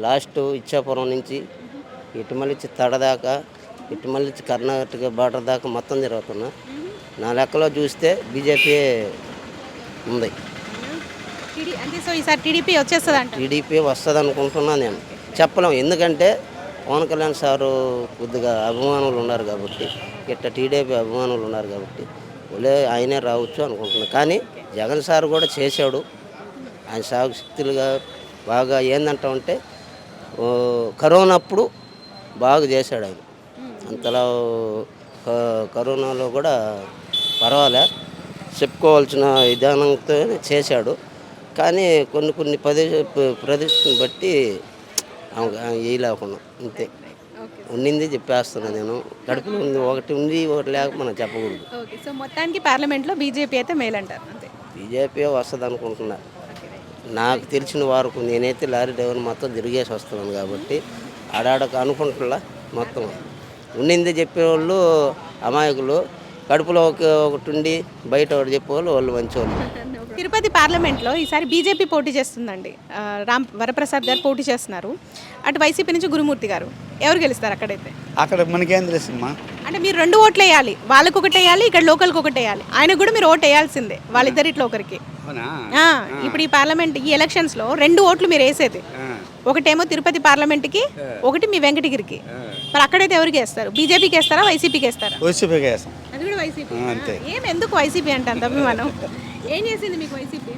లాస్ట్ ఇచ్చాపురం నుంచి ఇటు మళ్ళిచ్చి తడ దాకా ఇటు మళ్ళిచ్చి కర్ణాటక బార్డర్ దాకా మొత్తం తిరుగుతున్నా. నా లెక్కలో చూస్తే బీజేపీ ఉంది. టీడీ అంటే సో ఈసారి టీడీపీ వచ్చేస్తుంది అంట టీడీపీ వస్తుంది అనుకుంటున్నా నేను. చెప్పలేం. ఎందుకంటే పవన్ కళ్యాణ్ సారు కొద్దిగా అభిమానులు ఉన్నారు కాబట్టి ఇట్ట టీడీపీ అభిమానులు ఉన్నారు కాబట్టి వాళ్ళే ఆయనే రావచ్చు అనుకుంటున్నాను కానీ జగన్ సార్ కూడా చేశాడు. ఆయన సాగు శక్తులుగా బాగా ఏందంటామంటే ఓ, కరోనా అప్పుడు బాగా చేశాడు ఆయన. అంతలా క- కరోనాలో కూడా పర్వాలే. చెప్పుకోవాల్సిన విధానంతో చేశాడు. కానీ కొన్ని కొన్ని ప్రదేశ ప్రదేశం బట్టి వేయలేకుండా అంతే. ఉండింది చెప్పేస్తున్నాను నేను. కడుపులో ఉంది ఒకటి ఉంది ఒకటి లేక మనం చెప్పకూడదు. సో మొత్తానికి పార్లమెంట్లో బీజేపీ అయితే మేలు అంటారు అంతే. బీజేపీ వస్తుంది అనుకుంటున్నా నాకు తెలిసిన వరకు నేనైతే లారీ డ్రైవర్ మొత్తం తిరిగేసి వస్తున్నాను కాబట్టి ఆడాడక అనుకుంటున్నా మొత్తం. ఉండింది చెప్పేవాళ్ళు అమాయకులు. కడుపులో ఒక ఒకటి ఉండి బయట ఒకటి చెప్పేవాళ్ళు వాళ్ళు మంచివాళ్ళు తిరుపతి పార్లమెంట్లో ఈసారి బీజేపీ పోటీ చేస్తుందండి. రామ్ వరప్రసాద్ గారు పోటీ చేస్తున్నారు. అటు వైసీపీ నుంచి గురుమూర్తి గారు. ఎవరు గెలుస్తారు అక్కడైతే? అక్కడ మనకేం తెలుసమ్మా అంటే మీరు రెండు ఓట్లు వేయాలి. వాళ్ళకు ఒకటి వేయాలి ఇక్కడ లోకల్కి ఒకటి వేయాలి. ఆయనకు కూడా మీరు ఓటు వేయాల్సిందే వాళ్ళిద్దరిట్లో ఒకరికి. అవునా? ఆ, ఇప్పుడు ఈ పార్లమెంట్ ఈ ఎలక్షన్స్లో రెండు ఓట్లు మీరు వేసేది. ఒకటేమో తిరుపతి పార్లమెంట్కి ఒకటి మీ వెంకటగిరికి. మరి అక్కడైతే ఎవరికి వేస్తారు బీజేపీకి వేస్తారా? వైసీపీకి వేస్తారా? వైసీపీకి వేస్తాం. అది కూడా వైసీపీ అంతే. ఏం ఎందుకు వైసీపీ అంటే అంత అభిమానం ఏం చేసింది మీకు వైసీపీ?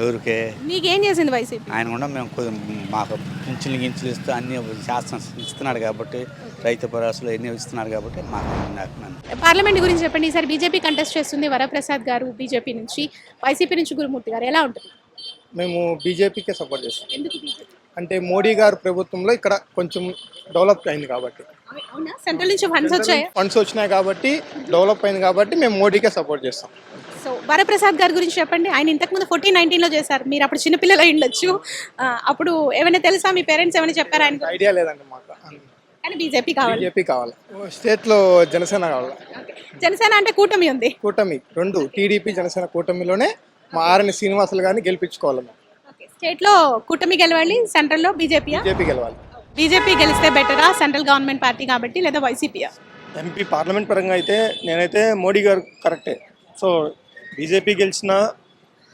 ఎవరికే? మీకు ఏం చేసింది వైసీపీ? ఆయన కూడా మేము కొద్ది- మాకు పింఛన్లు గించులు ఇస్తూ అన్ని శాస్త్రం ఇస్తున్నాడు కాబట్టి రైతు భరోసాలు ఎన్ని ఇస్తున్నాడు కాబట్టి మాకు నాకు పార్లమెంట్ గురించి చెప్పండి. ఈసారి బీజేపీ కంటెస్ట్ చేస్తుంది వరప్రసాద్ గారు బీజేపీ నుంచి. వైసీపీ నుంచి గురుమూర్తి గారు ఎలా ఉంటుంది? మేము బీజేపీకే సపోర్ట్ చేస్తాం. ఎందుకు బీజేపీ అంటే మోడీ గారు ప్రభుత్వంలో ఇక్కడ కొంచెం డెవలప్ అయింది కాబట్టి. అవునా? సెంట్రల్ నుంచి ఫండ్స్ వచ్చాయా? ఫండ్స్ వచ్చినాయి కాబట్టి డెవలప్ అయింది కాబట్టి మేము మోడీకే సపోర్ట్ చేస్తాం. సో వరప్రసాద్ గారి గురించి చెప్పండి. ఆయన ఇంతకుముందు ఫోర్టీన్ నైన్టీన్లో చేశారు. మీరు అప్పుడు చిన్నపిల్లలు ఉండొచ్చు. అప్పుడు ఏమైనా తెలుసా? మీ పేరెంట్స్ ఏమైనా చెప్పారా ఆయన? ఐడియా లేదండి మాకు. కానీ బీజేపీ కావాలి. బీజేపీ కావాలి. స్టేట్లో జనసేన కావాలి. జనసేన అంటే కూటమి ఉంది. కూటమి రెండు. టీడీపీ జనసేన కూటమిలోనే మా ఆర్ఎన్ శ్రీనివాసులు గారిని గెలిపించుకోవాలి మేము స్టేట్లో కూటమి గెలవాలి సెంట్రల్లో బీజేపీయా బీజేపీ గెలవాలి. బీజేపీ గెలిస్తే బెటరా సెంట్రల్ గవర్నమెంట్ పార్టీ కాబట్టి లేదా వైసీపీయా ఎంపీ పార్లమెంట్ పరంగా అయితే నేనైతే మోడీ గారు కరెక్టే సో బీజేపీ గెలిచినా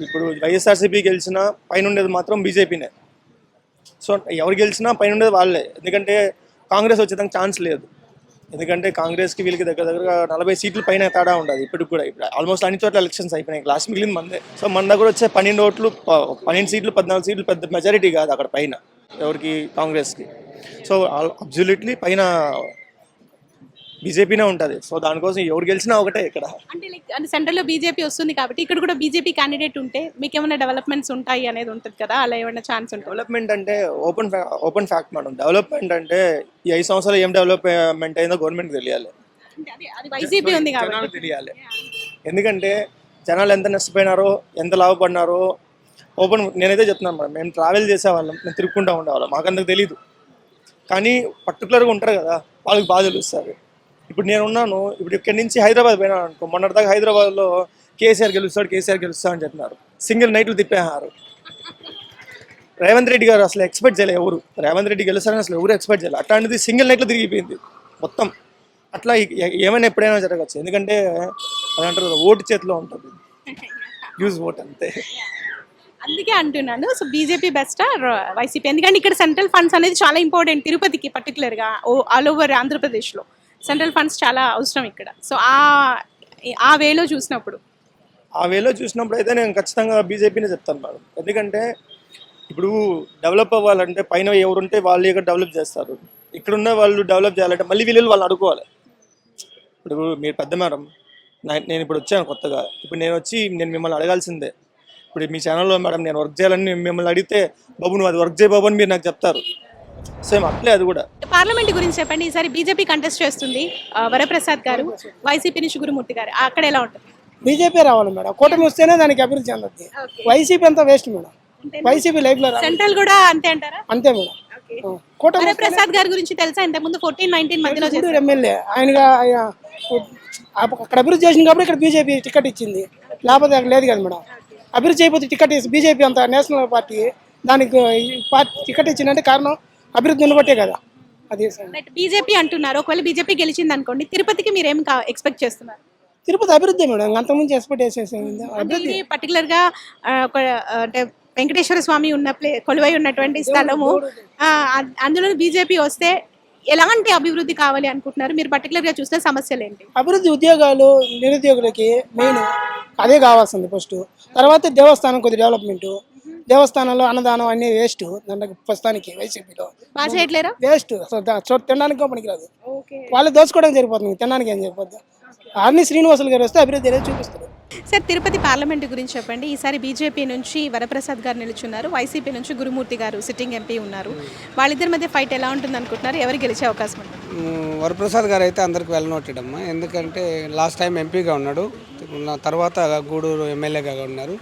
ఇప్పుడు వైఎస్ఆర్సీపీ గెలిచినా పైన ఉండేది మాత్రం బీజేపీనే సో ఎవరు గెలిచినా పైన ఉండేది వాళ్ళే. ఎందుకంటే కాంగ్రెస్ వచ్చేదానికి ఛాన్స్ లేదు. ఎందుకంటే కాంగ్రెస్కి వీళ్ళకి దగ్గర దగ్గర నలభై సీట్లు పైన తేడా ఉండదు. ఇప్పటికి కూడా ఇప్పుడు ఆల్మోస్ట్ అన్ని చోట్ల ఎలక్షన్స్ అయిపోయినాయి. లాస్ట్ మిగిలింది మందే. సో మన దగ్గర వచ్చే పన్నెండు ఓట్లు పన్నెండు సీట్లు పద్నాలుగు సీట్లు పెద్ద మెజారిటీ కాదు అక్కడ పైన ఎవరికి? కాంగ్రెస్కి. సో అబ్జల్యూట్లీ పైన బీజేపీనే ఉంటుంది. సో దానికోసం ఎవరు గెలిచినా ఒకటే ఇక్కడ. అంటే లైక్ అంటే సెంట్రల్లో బీజేపీ వస్తుంది కాబట్టి ఇక్కడ కూడా బీజేపీ క్యాండిడేట్ ఉంటే మీకు ఏమైనా డెవలప్మెంట్స్ ఉంటాయి అనేది ఉంటుంది కదా? అలా ఏమైనా ఛాన్స్ ఉంటుంది డెవలప్మెంట్ అంటే open open fact madam. Development అంటే ఈ ఐదు సంవత్సరాలు ఏం డెవలప్మెంట్ అయిందో గవర్నమెంట్ తెలియాలి. అది వైసీపీ ఉంది కాబట్టి. తెలియాలి. ఎందుకంటే జనాలు ఎంత నష్టపోయినారో ఎంత లాభపడినారో ఓపెన్ నేనైతే చెప్తున్నాను మేడం. మేము ట్రావెల్ చేసేవాళ్ళం మేము తిరుక్కుంటూ ఉండేవాళ్ళం. మాకంతకు తెలియదు కానీ పర్టికులర్గా ఉంటారు కదా వాళ్ళకి బాగా తెలుస్తుంది. ఇప్పుడు నేను ఉన్నాను ఇప్పుడు ఇక్కడి నుంచి హైదరాబాద్ పోయినాను అనుకో మొన్నటిదాకా హైదరాబాద్లో కేసీఆర్ గెలుస్తాడు కేసీఆర్ గెలుస్తాడు అని చెప్పినారు. సింగిల్ నైట్లు తిప్పేహారు రేవంత్ రెడ్డి గారు అసలు ఎక్స్పెక్ట్ చేయలేదు ఎవరు. రేవంత్ రెడ్డి గెలుస్తారని అసలు ఎవరు ఎక్స్పెక్ట్ చేయలేదు అట్లాంటిది సింగిల్ నైట్లో తిరిగిపోయింది మొత్తం. అట్లా ఏమైనా ఎప్పుడైనా జరగచ్చు. ఎందుకంటే అది అంటారు కదా, ఓటు చేతిలో ఉంటుంది. యూజ్ ఓట్ అంతే. అందుకే అంటున్నాను సో బీజేపీ బెస్ట్ వైసీపీ? ఎందుకంటే ఇక్కడ సెంట్రల్ ఫండ్స్ అనేది చాలా ఇంపార్టెంట్ తిరుపతికి పర్టికులర్గా ఆల్ ఓవర్ ఆంధ్రప్రదేశ్లో. సెంట్రల్ ఫండ్స్ చాలా అవసరం ఇక్కడ. సో ఆ ఆ వేలో చూసినప్పుడు. ఆ వేలో చూసినప్పుడు అయితే నేను ఖచ్చితంగా బీజేపీనే చెప్తాను మేడం. ఎందుకంటే ఇప్పుడు డెవలప్ అవ్వాలంటే పైన ఎవరుంటే వాళ్ళు ఇక్కడ డెవలప్ చేస్తారు. ఇక్కడున్న వాళ్ళు డెవలప్ చేయాలంటే మళ్ళీ వీళ్ళు వాళ్ళు అడుకోవాలి ఇప్పుడు మీరు పెద్ద మేడం నా- నేను ఇప్పుడు వచ్చాను కొత్తగా. ఇప్పుడు నేను వచ్చి నేను మిమ్మల్ని అడగాల్సిందే. ఇప్పుడు మీ ఛానల్లో మేడం నేను వర్క్ చేయాలని మిమ్మల్ని అడిగితే బాబు నువ్వు అది వర్క్ చేయ బాబు అని మీరు నాకు చెప్తారు. సేమ్ అట్లే అది కూడా. పార్లమెంట్ గురించి చెప్పండి. ఈసారి బీజేపీ కంటెస్ట్ చేస్తుంది వరప్రసాద్ గారు వైసీపీ నుంచి గురుమూర్తి గారు. అక్కడ ఎలా ఉంటుంది? బీజేపీ రావాలి మేడం. కూటమి వస్తేనే దానికి అభివృద్ధి చెందద్ది. వైసీపీ అంతా వేస్ట్ మేడం. వైసీపీ లైఫ్లో. సెంట్రల్ కూడా అంతే అంటారా? అంతే మేడం. కూటమి వరప్రసాద్ గారి గురించి తెలుసా? ఇంతకుముందు ఫోర్టీన్ నైన్టీన్ మధ్యలో ఎమ్మెల్యే. ఆయన అక్కడ అభివృద్ధి చేసింది కాబట్టి ఇక్కడ బీజేపీ టికెట్ ఇచ్చింది. లేకపోతే అక్కడ లేదు కదా మేడం. అభివృద్ధి చేయకపోతే టికెట్ బీజేపీ అంత నేషనల్ పార్టీ దానికి పార్టీ టికెట్ ఇచ్చిందంటే కారణం అభివృద్ధి నిలబట్టే కదా. అది బట్ బీజేపీ అంటున్నారు ఒకవేళ బీజేపీ గెలిచింది అనుకోండి తిరుపతికి మీరు ఏం ఎక్స్పెక్ట్ చేస్తున్నారు? తిరుపతి అభివృద్ధి మేడం అంతకుముందు ఎక్స్పెక్ట్ చేసేసింది. అభివృద్ధి పర్టికులర్గా ఒక అంటే వెంకటేశ్వర స్వామి ఉన్న ప్లే కొలువై ఉన్నటువంటి స్థలము అందులో బీజేపీ వస్తే ఎలాంటి అభివృద్ధి కావాలి అనుకుంటున్నారు? మీరు పర్టికులర్గా చూసిన సమస్యలు ఏంటి అభివృద్ధి ఉద్యోగాలు నిరుద్యోగులకి మెయిన్ అదే కావాల్సింది ఫస్ట్ తర్వాత దేవస్థానం కొద్ది డెవలప్మెంట్ దేవస్థానంలో అన్నదానం అన్ని వేస్ట్. ప్రస్తుతానికి వైసీపీలో. బాగా చేయట్లేరా? వేస్ట్. చోటు తినడానికి పనికిరాదు వాళ్ళు దోచుకోవడానికి సరిపోతుంది. తినడానికి ఏం సరిపోద్ది? ఆర్ని శ్రీనివాసులు గారు వస్తే అభివృద్ధి అనేది చూపిస్తారు. సార్ తిరుపతి పార్లమెంట్ గురించి చెప్పండి. ఈసారి బీజేపీ నుంచి వరప్రసాద్ గారు నిలుచున్నారు. వైసీపీ నుంచి గురుమూర్తి గారు సిట్టింగ్ ఎంపీ ఉన్నారు. వాళ్ళిద్దరి మధ్య ఫైట్ ఎలా ఉంటుంది అనుకుంటున్నారు ఎవరు గెలిచే అవకాశం వరప్రసాద్ గారు అయితే అందరికి వెళ్ళనొట్టడమ్మా ఎందుకంటే లాస్ట్ టైం ఎంపీగా ఉన్నాడు. ఉన్న తర్వాత గూడూరు ఎమ్మెల్యేగా ఉన్నారు.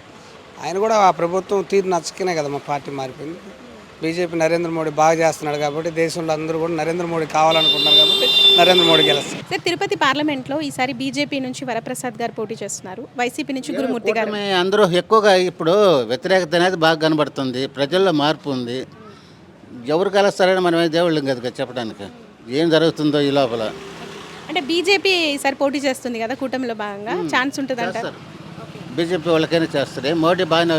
ఆయన కూడా ఆ ప్రభుత్వం తీరు నచ్చకనే కదా మా పార్టీ మారిపోయింది. బీజేపీ నరేంద్ర మోడీ బాగా చేస్తున్నాడు కాబట్టి దేశంలో అందరూ కూడా నరేంద్ర మోడీ కావాలనుకుంటున్నారు కాబట్టి నరేంద్ర మోడీ గెలుస్తారు. సార్ తిరుపతి పార్లమెంట్లో ఈసారి బీజేపీ నుంచి వరప్రసాద్ గారు పోటీ చేస్తున్నారు. వైసీపీ నుంచి గురుమూర్తి గారు. అందరూ ఎక్కువగా ఇప్పుడు వ్యతిరేకత అనేది బాగా కనబడుతుంది. ప్రజల్లో మార్పు ఉంది. ఎవరు కలుస్తారని మనం దేవుళ్ళం కదా చెప్పడానికి. ఏం జరుగుతుందో ఈ లోపల. అంటే బీజేపీ ఈసారి పోటీ చేస్తుంది కదా కూటమిలో భాగంగా. ఛాన్స్ ఉంటుంది అంటారు బీజేపీ వాళ్ళకైనా చేస్తుంది. మోడీ బాగానే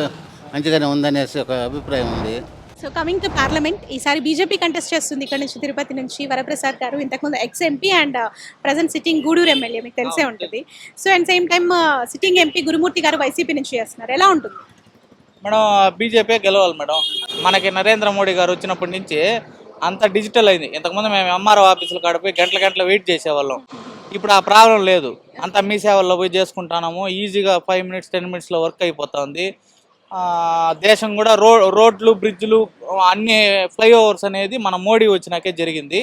మంచిగానే ఉందనేసి ఒక అభిప్రాయం ఉంది. సో కమింగ్ టు పార్లమెంట్ ఈసారి బీజేపీ కంటెస్ట్ చేస్తుంది ఇక్కడ నుంచి తిరుపతి నుంచి వరప్రసాద్ గారు. ఇంతకుముందు ex MP and present sitting Gudur MLA మీకు తెలిసే ఉంటుంది. So and same time sitting MP Gurumurthy garu YCP నుంచి చేస్తున్నారు. ఎలా ఉంటుంది? మేడం బీజేపీ గెలవాలి మేడం. మనకి నరేంద్ర మోడీ గారు వచ్చినప్పటి నుంచి అంత డిజిటల్ అయింది. ఇంతకుముందు మేము ఎంఆర్ఓ ఆఫీసులు కాడిపోయి గంటల గంటల వెయిట్ చేసేవాళ్ళం. ఇప్పుడు ఆ ప్రాబ్లం లేదు. అంతా మీ సేవల్లో పోయి చేసుకుంటున్నాము ఈజీగా ఫైవ్ మినిట్స్ టెన్ మినిట్స్లో వర్క్ అయిపోతుంది. ఆ, దేశం కూడా రో రోడ్లు బ్రిడ్జ్లు అన్ని ఫ్లైఓవర్స్ అనేది మన మోడీ వచ్చినాకే జరిగింది.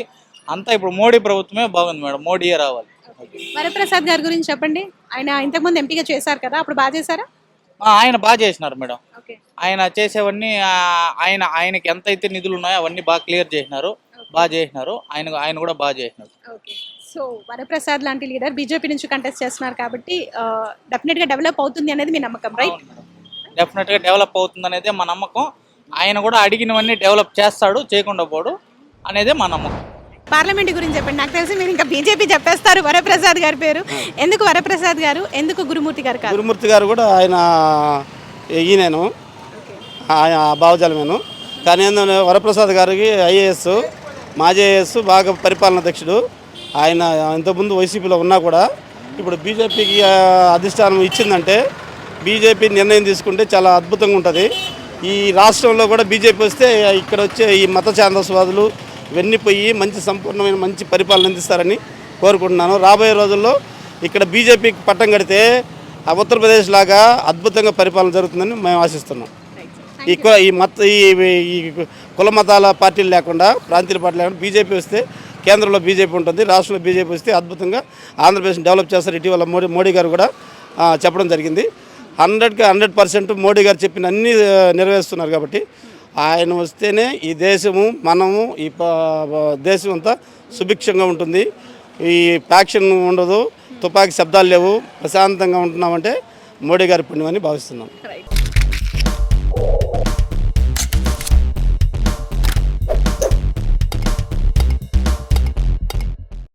అంతా ఇప్పుడు మోడీ ప్రభుత్వమే బాగుంది మేడం. మోడీయే రావాలి. వరప్రసాద్ గారి గురించి చెప్పండి. ఆయన ఇంతకుముందు ఎంపీగా చేశారు కదా అప్పుడు బాగా చేశారా? ఆయన బాగా చేసినారు మేడం. ఆయన చేసేవన్నీ ఆయన ఆయనకి ఎంత అయితే నిధులు ఉన్నాయో అవన్నీ బాగా క్లియర్ చేసినారు. బాగా చేసినారు. ఆయన ఆయన కూడా బాగా చేసినారు ఓకే. సో వరప్రసాద్ లాంటి లీడర్ బీజేపీ నుంచి కంటెస్ట్ చేస్తున్నారు కాబట్టి డెఫినెట్గా డెవలప్ అవుతుంది అనేది మీ నమ్మకం రైట్ డెఫినెట్గా డెవలప్ అవుతుంది అనేది మా నమ్మకం. ఆయన కూడా అడిగినవన్నీ డెవలప్ చేస్తాడు చేయకుండా పోడు అనేదే మా నమ్మకం. పార్లమెంట్ గురించి చెప్పండి. నాకు తెలిసి మీరు ఇంకా బీజేపీ చెప్పేస్తారు వరప్రసాద్ గారి పేరు. ఎందుకు వరప్రసాద్ గారు? ఎందుకు గురుమూర్తి గారు కాదు? గురుమూర్తి గారు కూడా ఆయన ఈయనేను. ఆయన భావజాలమేను కానీ ఏంటంటే వరప్రసాద్ గారికి ఐఏఎస్ మాజీ ఐఏఎస్ బాగా పరిపాలన దక్షుడు ఆయన ఇంతకుముందు వైసీపీలో ఉన్నా కూడా ఇప్పుడు బీజేపీకి అధిష్టానం ఇచ్చిందంటే బీజేపీ నిర్ణయం తీసుకుంటే చాలా అద్భుతంగా ఉంటుంది. ఈ రాష్ట్రంలో కూడా బీజేపీ వస్తే ఇక్కడ వచ్చే ఈ మత ఛాందస్వాదులు ఇవన్నీ పోయి మంచి సంపూర్ణమైన మంచి పరిపాలన అందిస్తారని కోరుకుంటున్నాను. రాబోయే రోజుల్లో ఇక్కడ బీజేపీకి పట్టం కడితే ఆ ఉత్తరప్రదేశ్ లాగా అద్భుతంగా పరిపాలన జరుగుతుందని మేము ఆశిస్తున్నాం. ఈ ఈ మత ఈ ఈ కుల మతాల పార్టీలు లేకుండా ప్రాంతీయ పార్టీలు లేకుండా బీజేపీ వస్తే కేంద్రంలో బీజేపీ ఉంటుంది రాష్ట్రంలో బీజేపీ వస్తే అద్భుతంగా ఆంధ్రప్రదేశ్ డెవలప్ చేస్తారు. ఇటీవల మోడీ మోడీ గారు కూడా చెప్పడం జరిగింది. హండ్రెడ్కి హండ్రెడ్ పర్సెంట్ మోడీ గారు చెప్పిన అన్నీ నెరవేరుస్తున్నారు కాబట్టి ఆయన వస్తేనే ఈ దేశము మనము ఈ దేశం అంతా సుభిక్షంగా ఉంటుంది. ఈ ప్యాక్షన్ ఉండదు తుపాకీ శబ్దాలు లేవు ప్రశాంతంగా ఉంటున్నామంటే మోడీ గారి పుణ్యమని భావిస్తున్నాం.